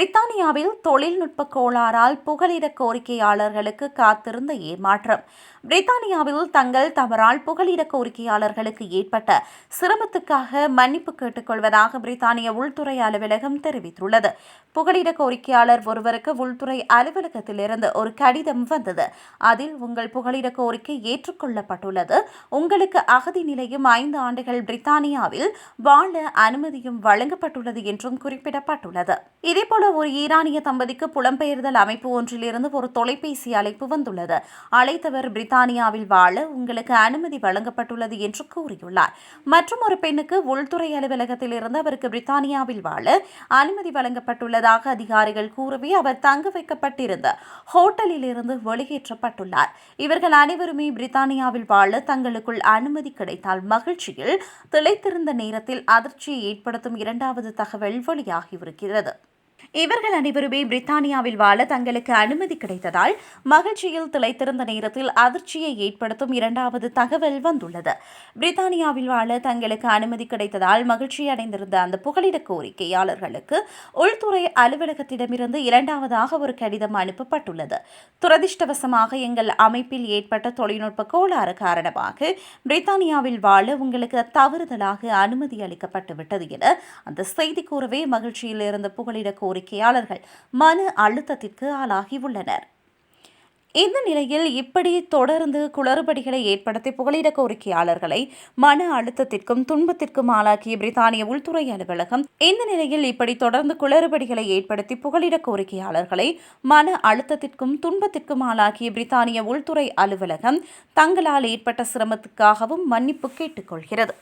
பிரித்தானியாவில் தொழில்நுட்ப கோளாறால் புகலிட கோரிக்கையாளர்களுக்கு காத்திருந்த ஏமாற்றம். பிரித்தானியாவில் தங்கள் தவறால் புகலிட கோரிக்கையாளர்களுக்கு ஏற்பட்ட சிரமத்துக்காக மன்னிப்பு கேட்டுக்கொள்வதாக பிரித்தானிய உள்துறை அலுவலகம் தெரிவித்துள்ளது. புகலிட கோரிக்கையாளர் ஒருவருக்கு உள்துறை அலுவலகத்திலிருந்து ஒரு கடிதம் வந்தது. அதில் உங்கள் புகலிட கோரிக்கை ஏற்றுக்கொள்ளப்பட்டுள்ளது. உங்களுக்கு அகதி நிலையும் ஐந்து ஆண்டுகள் பிரித்தானியாவில் வாழ அனுமதியும் வழங்கப்பட்டுள்ளது என்றும் குறிப்பிடப்பட்டுள்ளது. இதேபோல ஒரு ஈரானிய தம்பதிக்கு புலம்பெயர்தல் அமைப்பு ஒன்றிலிருந்து ஒரு தொலைபேசி அழைப்பு வந்துள்ளது. அழைத்தவர் பிரித்தானியாவில் வாழ உங்களுக்கு அனுமதி வழங்கப்பட்டுள்ளது என்று கூறியுள்ளார். மற்றும் ஒரு பெண்ணுக்கு உள்துறை அலுவலகத்தில் இருந்து அவருக்கு பிரித்தானியாவில் வாழ அனுமதி வழங்கப்பட்டுள்ளதாக அதிகாரிகள் கூறவே அவர் தங்க வைக்கப்பட்டிருந்த ஹோட்டலில் இருந்து வெளியேற்றப்பட்டுள்ளார். இவர்கள் அனைவருமே பிரித்தானியாவில் வாழ தங்களுக்குள் அனுமதி கிடைத்தால் மகிழ்ச்சியில் திளைத்திருந்த நேரத்தில் அதிர்ச்சியை ஏற்படுத்தும் இரண்டாவது தகவல் வெளியாகியிருக்கிறது. இவர்கள் அனைவருமே பிரித்தானியாவில் வாழ தங்களுக்கு அனுமதி கிடைத்ததால் மகிழ்ச்சியில் திளைத்திருந்த நேரத்தில் அதிர்ச்சியை ஏற்படுத்தும் இரண்டாவது தகவல் வந்துள்ளது. பிரித்தானியாவில் வாழ தங்களுக்கு அனுமதி கிடைத்ததால் மகிழ்ச்சி அடைந்திருந்த அந்த புகலிட கோரிக்கையாளர்களுக்கு உள்துறை அலுவலகத்திடமிருந்து இரண்டாவதாக ஒரு கடிதம் அனுப்பப்பட்டுள்ளது. துரதிருஷ்டவசமாக எங்கள் அமைப்பில் ஏற்பட்ட தொழில்நுட்ப கோளாறு காரணமாக பிரித்தானியாவில் வாழ உங்களுக்கு தவறுதலாக அனுமதி அளிக்கப்பட்டுவிட்டது என அந்த செய்தி கூறவே மகிழ்ச்சியில் இருந்த புகலிட கோரிக்கை வாடிக்கையாளர்கள் மன அழுத்தத்திற்கு ஆளாகியுள்ளனர் இந்த நிலையில் இப்படி தொடர்ந்து குளறுபடிகளை ஏற்படுத்தி புகலிட கோரிக்கையாளர்களை மன அழுத்தத்திற்கும் துன்பத்திற்கும் ஆளாக்கிய பிரித்தானிய உள்துறை அலுவலகம் இந்த நிலையில் இப்படி தொடர்ந்து குளறுபடிகளை ஏற்படுத்தி புகலிட கோரிக்கையாளர்களை மன அழுத்தத்திற்கும் துன்பத்திற்கும் ஆளாக்கிய பிரித்தானிய உள்துறை அலுவலகம் தங்களால் ஏற்பட்ட சிரமத்துக்காகவும் மன்னிப்பு கேட்டுக்கொள்கிறது.